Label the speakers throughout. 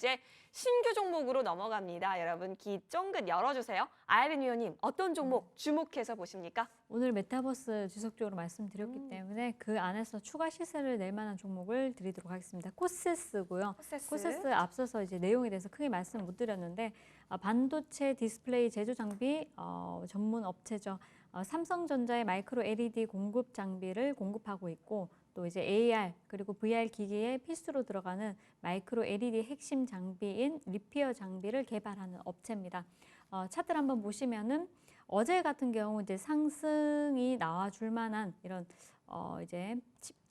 Speaker 1: 이제 신규 종목으로 넘어갑니다. 여러분 귀 쫑긋 열어주세요. 아이린 위원님 어떤 종목 주목해서 보십니까?
Speaker 2: 오늘 메타버스 지속적으로 말씀드렸기
Speaker 1: 음.
Speaker 2: 때문에 그 안에서 추가 시세를 낼 만한 종목을 드리도록 하겠습니다. 코세스고요.
Speaker 1: 코세스.
Speaker 2: 코세스 앞서서 이제 내용에 대해서 크게 말씀 못 드렸는데 아, 반도체 디스플레이 제조 장비 어, 전문 업체죠. 어, 삼성전자의 마이크로 LED 공급 장비를 공급하고 있고 또 이제 AR 그리고 VR 기기에 필수로 들어가는 마이크로 LED 핵심 장비인 리피어 장비를 개발하는 업체입니다. 어, 차트를 한번 보시면은 어제 같은 경우 이제 상승이 나와줄 만한 이런 어, 이제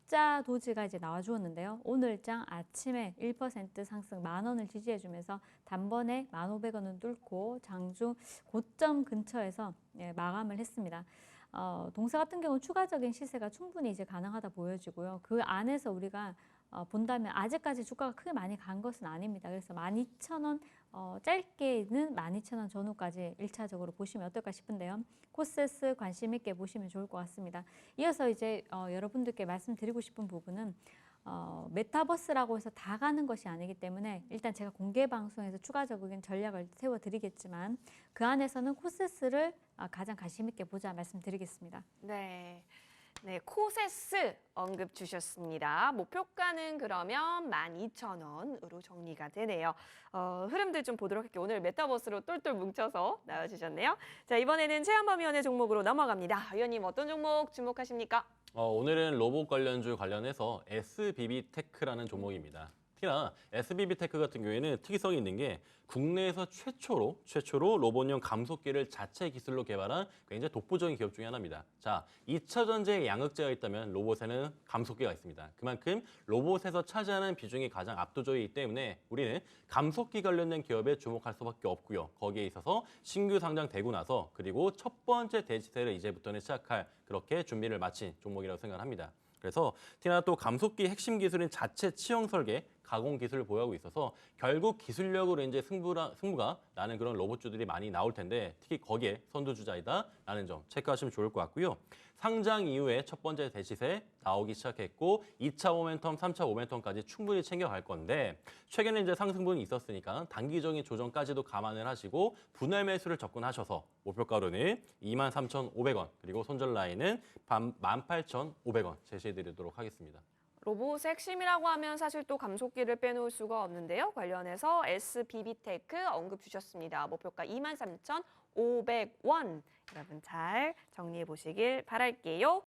Speaker 2: 십자 도지가 이제 나와주었는데요. 오늘장 아침에 1% 상승 만 원을 지지해주면서 단번에 1,500원은 뚫고 장중 고점 근처에서 예, 마감을 했습니다. 어, 동사 같은 경우 추가적인 시세가 충분히 이제 가능하다 보여지고요. 그 안에서 우리가 어, 본다면 아직까지 주가가 크게 많이 간 것은 아닙니다. 그래서 12,000원 어, 짧게는 12,000원 전후까지 일차적으로 보시면 어떨까 싶은데요. 코세스 관심 있게 보시면 좋을 것 같습니다. 이어서 이제 어, 여러분들께 말씀드리고 싶은 부분은 어, 메타버스라고 해서 다 가는 것이 아니기 때문에 일단 제가 공개 방송에서 추가적인 전략을 세워드리겠지만 그 안에서는 코세스를 아, 가장 관심 있게 보자 말씀드리겠습니다.
Speaker 1: 네. 네, 코세스 언급 주셨습니다. 목표가는 그러면 12,000원으로 정리가 되네요. 어, 흐름들 좀 보도록 할게요. 오늘 메타버스로 똘똘 뭉쳐서 나와주셨네요. 자, 이번에는 최한범위원의 종목으로 넘어갑니다. 위원님 어떤 종목 주목하십니까?
Speaker 3: 어, 오늘은 로봇 관련주 관련해서 SBB 테크라는 종목입니다. 특히나 SBB 테크 같은 경우에는 특이성이 있는 게 국내에서 최초로 최초로 로봇용 감속기를 자체 기술로 개발한 굉장히 독보적인 기업 중에 하나입니다. 자, 2차 전지에 양극재가 있다면 로봇에는 감속기가 있습니다. 그만큼 로봇에서 차지하는 비중이 가장 압도적이기 때문에 우리는 감속기 관련된 기업에 주목할 수밖에 없고요. 거기에 있어서 신규 상장되고 나서 그리고 첫 번째 대지세를 이제부터는 시작할 그렇게 준비를 마친 종목이라고 생각합니다. 그래서 티나 또 감속기 핵심 기술인 자체 치형 설계, 가공 기술을 보유하고 있어서 결국 기술력으로 이제 승부라, 승부가 나는 그런 로봇주들이 많이 나올 텐데 특히 거기에 선두주자이다라는 점 체크하시면 좋을 것 같고요. 상장 이후에 첫 번째 대시세 나오기 시작했고 2차 모멘텀, 3차 모멘텀까지 충분히 챙겨갈 건데 최근에 이제 상승분이 있었으니까 단기적인 조정까지도 감안을 하시고 분할 매수를 접근하셔서 목표가로는 23,500원 그리고 손절 라인은 18,500원 제시해 드리도록 하겠습니다.
Speaker 1: 로봇의 핵심이라고 하면 사실 또 감속기를 빼놓을 수가 없는데요. 관련해서 SBB테크 언급 주셨습니다. 목표가 23,500원. 여러분 잘 정리해 보시길 바랄게요.